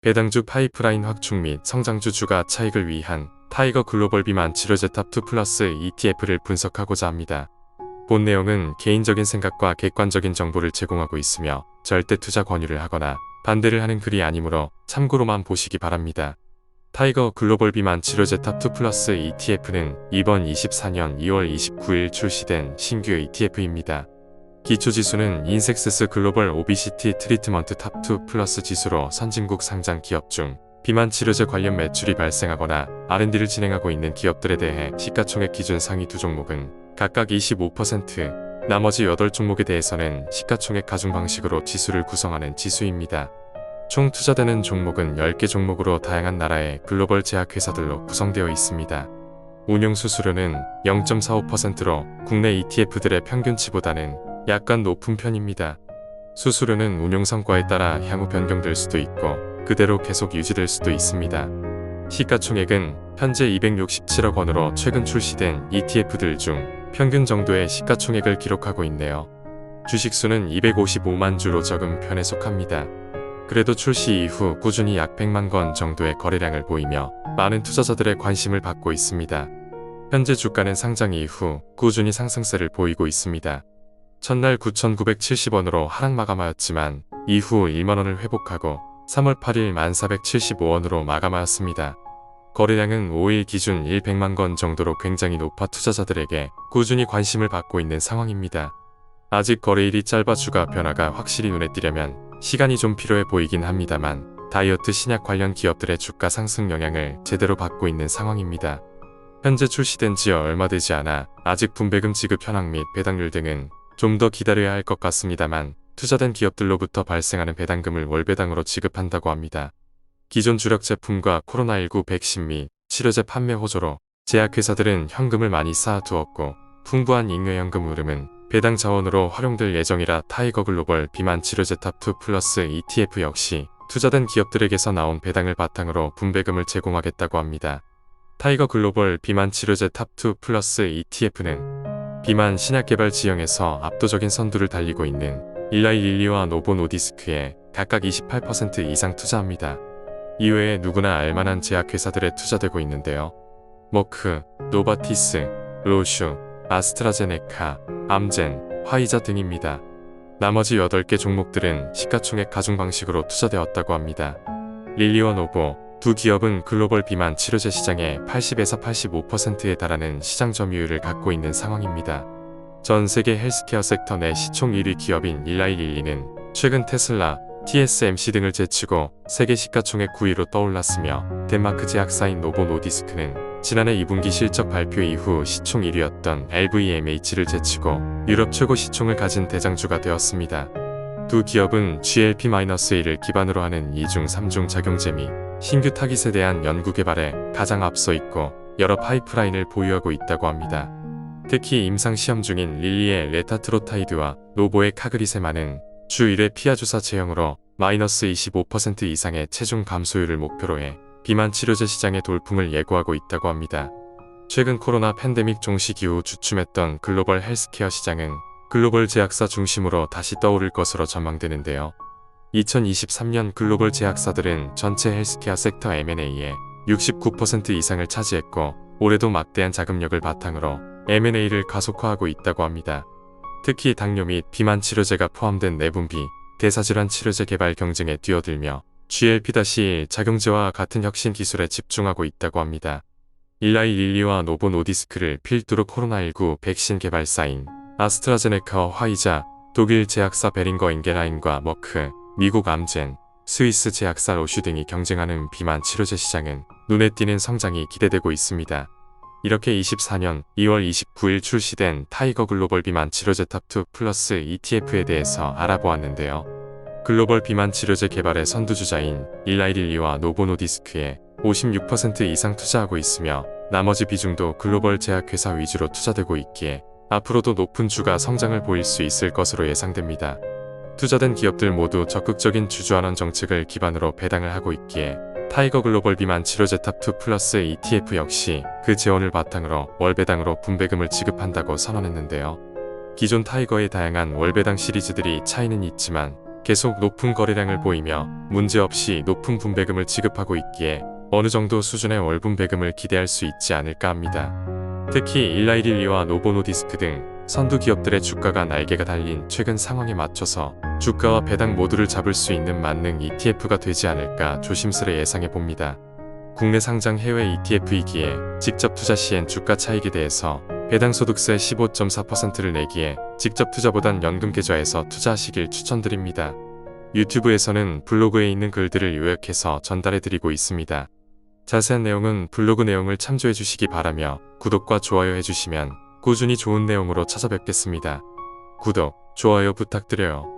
배당주 파이프라인 확충 및 성장주 주가 차익을 위한 타이거 글로벌 비만 치료제 탑2 플러스 ETF를 분석하고자 합니다. 본 내용은 개인적인 생각과 객관적인 정보를 제공하고 있으며 절대 투자 권유를 하거나 반대를 하는 글이 아니므로 참고로만 보시기 바랍니다. 타이거 글로벌 비만 치료제 탑2 플러스 ETF는 이번 24년 2월 29일 출시된 신규 ETF입니다. 기초 지수는 인섹스스 글로벌 오비시티 트리트먼트 탑2 플러스 지수로 선진국 상장 기업 중 비만 치료제 관련 매출이 발생하거나 R&D를 진행하고 있는 기업들에 대해 시가총액 기준 상위 두 종목은 각각 25%, 나머지 8종목에 대해서는 시가총액 가중 방식으로 지수를 구성하는 지수입니다. 총 투자되는 종목은 10개 종목으로 다양한 나라의 글로벌 제약회사들로 구성되어 있습니다. 운용 수수료는 0.45%로 국내 ETF들의 평균치보다는 약간 높은 편입니다. 수수료는 운용 성과에 따라 향후 변경될 수도 있고 그대로 계속 유지될 수도 있습니다. 시가총액은 현재 267억 원으로 최근 출시된 ETF들 중 평균 정도의 시가총액을 기록하고 있네요. 주식수는 255만 주로 적은 편에 속합니다. 그래도 출시 이후 꾸준히 약 100만 건 정도의 거래량을 보이며 많은 투자자들의 관심을 받고 있습니다. 현재 주가는 상장 이후 꾸준히 상승세를 보이고 있습니다. 첫날 9,970원으로 하락 마감하였지만 이후 1만원을 회복하고 3월 8일 1,475원으로 마감하였습니다. 거래량은 5일 기준 100만 건 정도로 굉장히 높아 투자자들에게 꾸준히 관심을 받고 있는 상황입니다. 아직 거래일이 짧아 주가 변화가 확실히 눈에 띄려면 시간이 좀 필요해 보이긴 합니다만 다이어트 신약 관련 기업들의 주가 상승 영향을 제대로 받고 있는 상황입니다. 현재 출시된 지 얼마 되지 않아 아직 분배금 지급 현황 및 배당률 등은 좀 더 기다려야 할 것 같습니다만 투자된 기업들로부터 발생하는 배당금을 월배당으로 지급한다고 합니다. 기존 주력 제품과 코로나19 백신 및 치료제 판매 호조로 제약회사들은 현금을 많이 쌓아두었고 풍부한 잉여연금 흐름은 배당 자원으로 활용될 예정이라 타이거 글로벌 비만 치료제 탑2 플러스 ETF 역시 투자된 기업들에게서 나온 배당을 바탕으로 분배금을 제공하겠다고 합니다. 타이거 글로벌 비만 치료제 탑2 플러스 ETF는 비만 신약 개발 지형에서 압도적인 선두를 달리고 있는 일라이 릴리와 노보 노디스크에 각각 28% 이상 투자합니다. 이외에 누구나 알만한 제약회사들에 투자되고 있는데요. 머크, 노바티스, 로슈, 아스트라제네카, 암젠, 화이자 등입니다. 나머지 8개 종목들은 시가총액 가중 방식으로 투자되었다고 합니다. 릴리와 노보 두 기업은 글로벌 비만 치료제 시장의 80에서 85%에 달하는 시장 점유율을 갖고 있는 상황입니다. 전 세계 헬스케어 섹터 내 시총 1위 기업인 일라이릴리는 최근 테슬라, TSMC 등을 제치고 세계 시가총액 9위로 떠올랐으며 덴마크 제약사인 노보 노디스크는 지난해 2분기 실적 발표 이후 시총 1위였던 LVMH를 제치고 유럽 최고 시총을 가진 대장주가 되었습니다. 두 기업은 GLP-1을 기반으로 하는 2중 3중 작용제 및 신규 타깃에 대한 연구 개발에 가장 앞서 있고 여러 파이프라인을 보유하고 있다고 합니다. 특히 임상 시험 중인 릴리의 레타트로타이드와 노보의 카그리세마는 주 1회 피하 주사 제형으로 마이너스 25% 이상의 체중 감소율을 목표로 해 비만 치료제 시장의 돌풍을 예고하고 있다고 합니다. 최근 코로나 팬데믹 종식 이후 주춤했던 글로벌 헬스케어 시장은 글로벌 제약사 중심으로 다시 떠오를 것으로 전망되는데요. 2023년 글로벌 제약사들은 전체 헬스케어 섹터 M&A의 69% 이상을 차지했고 올해도 막대한 자금력을 바탕으로 M&A를 가속화하고 있다고 합니다. 특히 당뇨 및 비만 치료제가 포함된 내분비, 대사질환 치료제 개발 경쟁에 뛰어들며 GLP-1 작용제와 같은 혁신 기술에 집중하고 있다고 합니다. 일라이 릴리와 노보 노디스크를 필두로 코로나19 백신 개발사인 아스트라제네카와 화이자, 독일 제약사 베링거 인게라인과 머크, 미국 암젠, 스위스 제약사 로슈 등이 경쟁하는 비만 치료제 시장은 눈에 띄는 성장이 기대되고 있습니다. 이렇게 24년 2월 29일 출시된 타이거 글로벌 비만 치료제 탑2 플러스 ETF에 대해서 알아보았는데요. 글로벌 비만 치료제 개발의 선두주자인 일라이릴리와 노보노디스크에 56% 이상 투자하고 있으며 나머지 비중도 글로벌 제약회사 위주로 투자되고 있기에 앞으로도 높은 주가 성장을 보일 수 있을 것으로 예상됩니다. 투자된 기업들 모두 적극적인 주주환원 정책을 기반으로 배당을 하고 있기에 타이거 글로벌 비만 치료제 탑2 플러스 ETF 역시 그 재원을 바탕으로 월배당으로 분배금을 지급한다고 선언했는데요. 기존 타이거의 다양한 월배당 시리즈들이 차이는 있지만 계속 높은 거래량을 보이며 문제없이 높은 분배금을 지급하고 있기에 어느 정도 수준의 월 분배금을 기대할 수 있지 않을까 합니다. 특히 일라이릴리와 노보노디스크 등 선두 기업들의 주가가 날개가 달린 최근 상황에 맞춰서 주가와 배당 모두를 잡을 수 있는 만능 ETF가 되지 않을까 조심스레 예상해 봅니다. 국내 상장 해외 ETF이기에 직접 투자 시엔 주가 차익에 대해서 배당 소득세 15.4%를 내기에 직접 투자보단 연금 계좌에서 투자하시길 추천드립니다. 유튜브에서는 블로그에 있는 글들을 요약해서 전달해 드리고 있습니다. 자세한 내용은 블로그 내용을 참조해 주시기 바라며 구독과 좋아요 해주시면 꾸준히 좋은 내용으로 찾아뵙겠습니다. 구독, 좋아요 부탁드려요.